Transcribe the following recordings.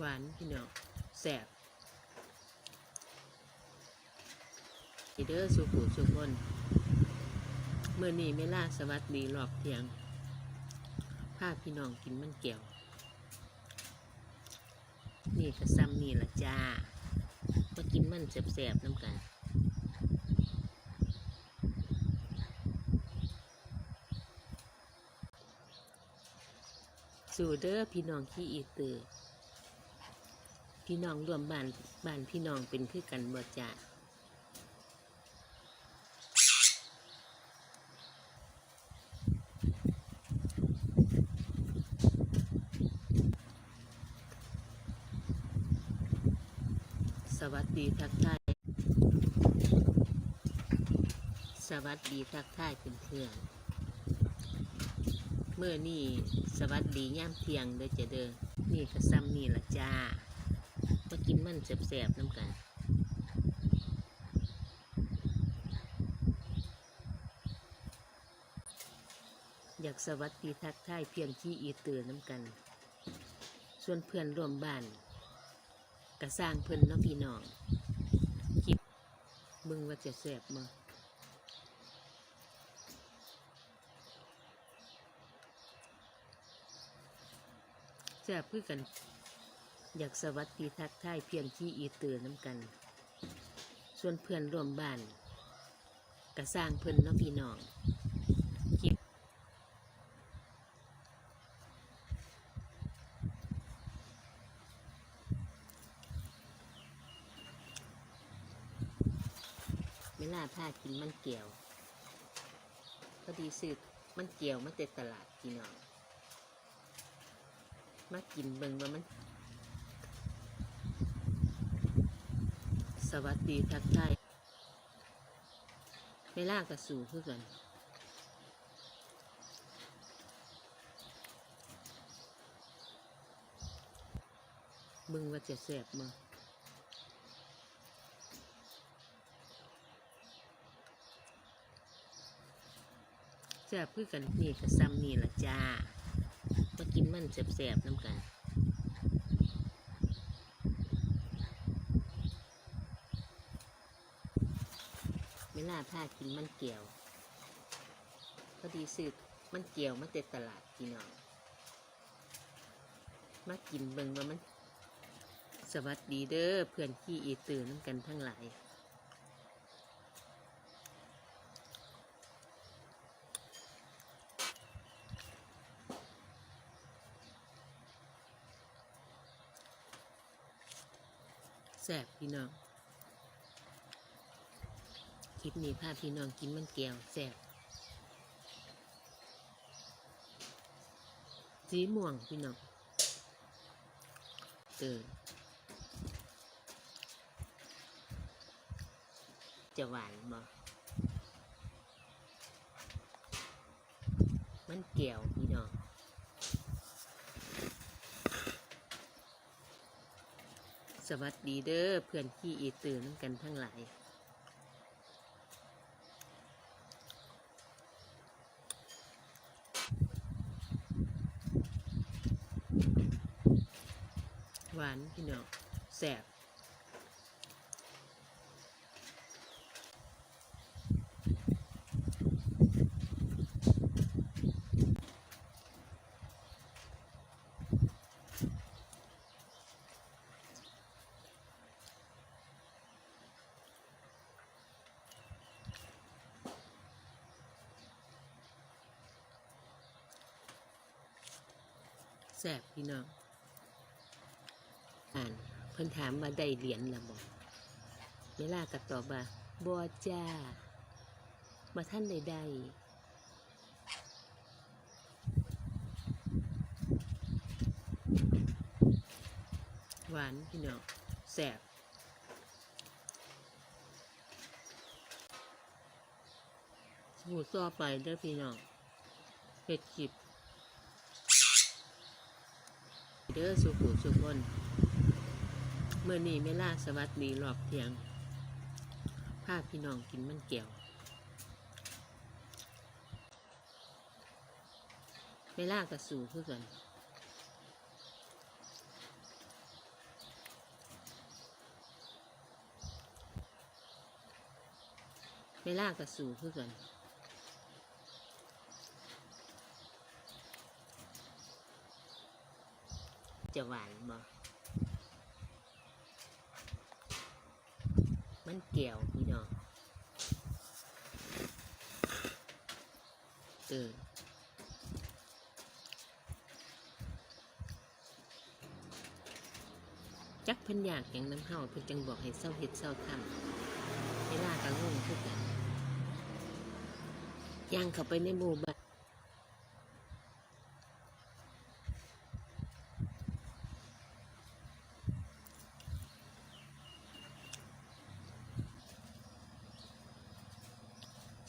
หวานพี่น้องแสบอีเดอร์สุขุสุคนเมื่อนี้ไม่ล่าสวัสดีรอบเที่ยงพาพี่น้องกินมันแก้วนี่ก็ซ้ำนี่ละจ้ามากินมันแสบๆน้ำกันสู่เด้อพี่น้องขี้อีตือ พี่น้องรวมบ้านบ้านพี่น้องเป็นคือกันบ่จ้าสวัสดีทักทายสวัสดีทักทายเพื่อนเมื่อนี่สวัสดีย่ามเที่ยงเด้อจะเด้อนี่ก็ซ้ำนี่ละจ้า มากินมันแสบๆน้ำกันอยากสวัสดีทักทายเพียงที่อีเตือน้ำกัน ส่วนเพื่อนร่วมบ้านก็สร้างเพื่อนน้องพี่น้องคิดมึงว่าจะแสบมั้งแสบเพื่อกัน อยากสวัสดีทักทายเพียงที่อีเตือน้ำกัน ส่วนเพื่อนร่วมบ้านก็สร้างเพื่อนน้องพี่น้องคิดเวลาพากินมันเกี่ยวพอดีซื้อมันเกี่ยวมาแต่ตลาดพี่น้องมากินเบิ่งว่ามัน สวัสดีทักทายเวลากระสู่คือกันเบิ่งว่าจะแสบมาแซ่บคือกันนี่ก็ซ้ำนี่ละจ้ามากินมันแซ่บๆน้ำกัน เวลาพากินมันเกี่ยวพอดีซื้อมันเกี่ยวมาแต่ตลาดพี่น้องมากินเบิ่งว่ามัน สวัสดีเด้อเพื่อนขี้อีตื่นน้ำกันทั้งหลายแซ่บพี่น้อง คลิปนี้พาพี่น้องกินมันแก้วแซ่บสีม่วงพี่น้องเออจะหวานบ่มันแก้วพี่น้องสวัสดีเด้อเพื่อนขี้อีตื่นกันทั้งหลาย หวานพี่น้องแสบแสบพี่น้อง พิ่นถามมาได้เหรียญละบ่เวลาก็ตอบว่าบ่จ้าบ่ท่านได้ได้หวานพี่น้องแสบหูต่อไปเด้อพี่น้องเฮ็ดคลิปเด้อสุขุสุขคน มื่อนี้เวลาสวัสดีหลอกเทียงภาพี่น้องกินมันเกี่ยวเวลากระสู่เพื่อกันเวลากระสู่เพื่อนจะหวานบ่ มันเกี่ยวพี่น้องเออจักเพิ่นอยากอย่างน้ำเฮาเพิ่นจังบอกให้เศร้าเฮ็ดเศร้าทำเวลาก็งงคือกันย่างเข้าไปในหมู่บ้าน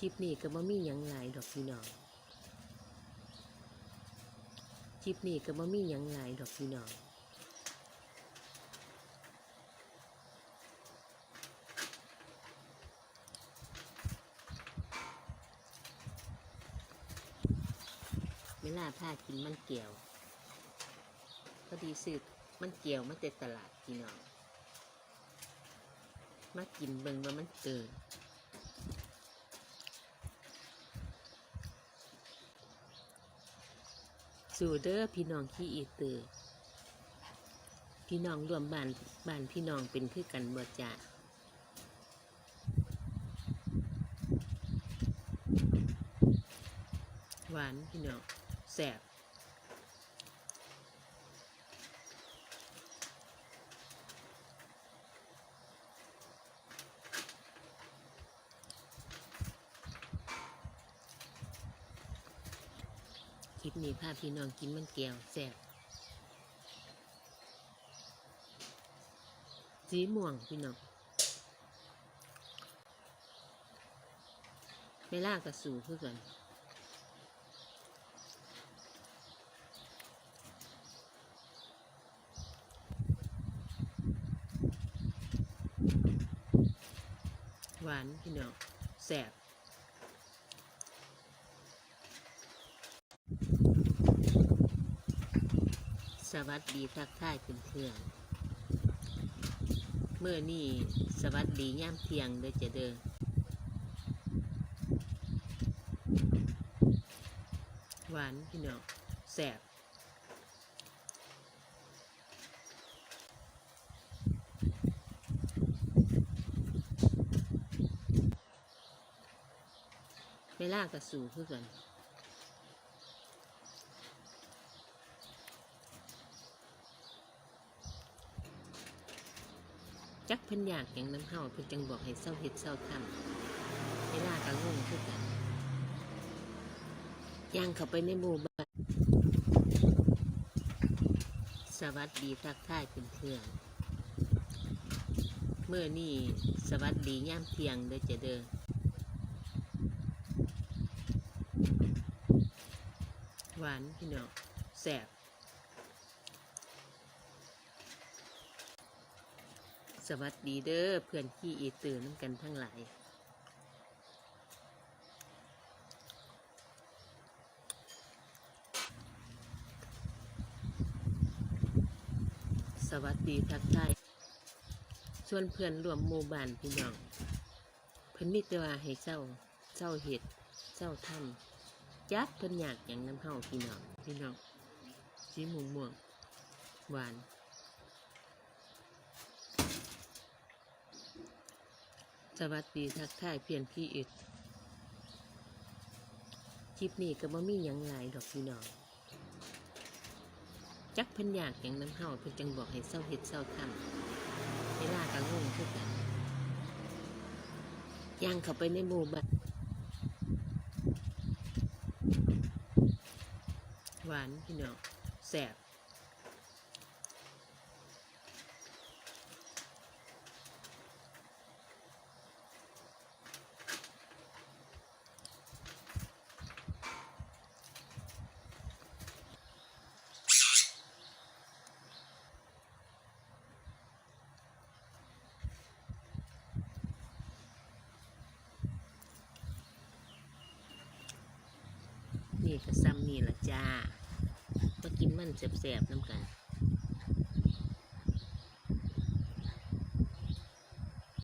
คลิปนี้ก็บ่มีหยังหลายดอกพี่น้อง คลิปนี้ก็บ่มีหยังหลายดอกพี่น้องเวลาพากินมันเกี่ยวพอดีซื้อมันเกี่ยวมาแต่ตลาดพี่น้อง มากินเบิ่งว่ามันเกิน สู่เด้อพี่น้องขี้อีตือพี่น้องรวมบ้านบ้านพี่น้องเป็นคือกันบ่จ้าหวานพี่น้องแสบ คลิปนี้พาพี่น้องกินมันแก้วแสบสีม่วงพี่น้องเวลากระสูคือกันหวานพี่น้องแสบ สวัสดีทักทายเพื่อนเมื่อนี่สวัสดีย่ามเที่ยงเด้อจะเด้อหวานพี่น้องแสบเวลากระสูคือกัน จักเพิ่นอยากอย่างน้ำเฮาเพิ่นจังบอกให้เศร้าเฮ็ดเศร้าทำเวลาก็งงคือกันย่างเข้าไปในหมู่บ้านสวัสดีทักทายเพื่อนๆเมื่อนี่สวัสดีย่ามเที่ยงเด้อจะเด้อหวานพี่น้องแสบ สวัสดีเด้อเพื่อนขี้อีตื่นน้ำกันทั้งหลายสวัสดีทักทายส่วนเพื่อนรวมหมู่บ้านพี่น้อง เพิ่นมีแต่ว่าให้เจ้าเจ้าเห็ดเจ้าทำจักเพิ่นอยากอย่างน้ำเฮาพี่น้องพี่น้องสีม่วงม่วงหวาน สวัสดีทักทายเพียนพี่อึดคลิปนี้ก็บ่มีหยังหลายดอกพี่น้องจักเพิ่นอยากอย่างน้ำเฮาเพิ่นจังบอกให้เศร้าเฮ็ดเศร้าทำเวลาก็งงคือกันย่างเข้าไปในหมู่บ้านหวานพี่น้องแสบ นี่ก็ซ้ำนี่ละจ้ามากินมันแสบๆน้ำกัน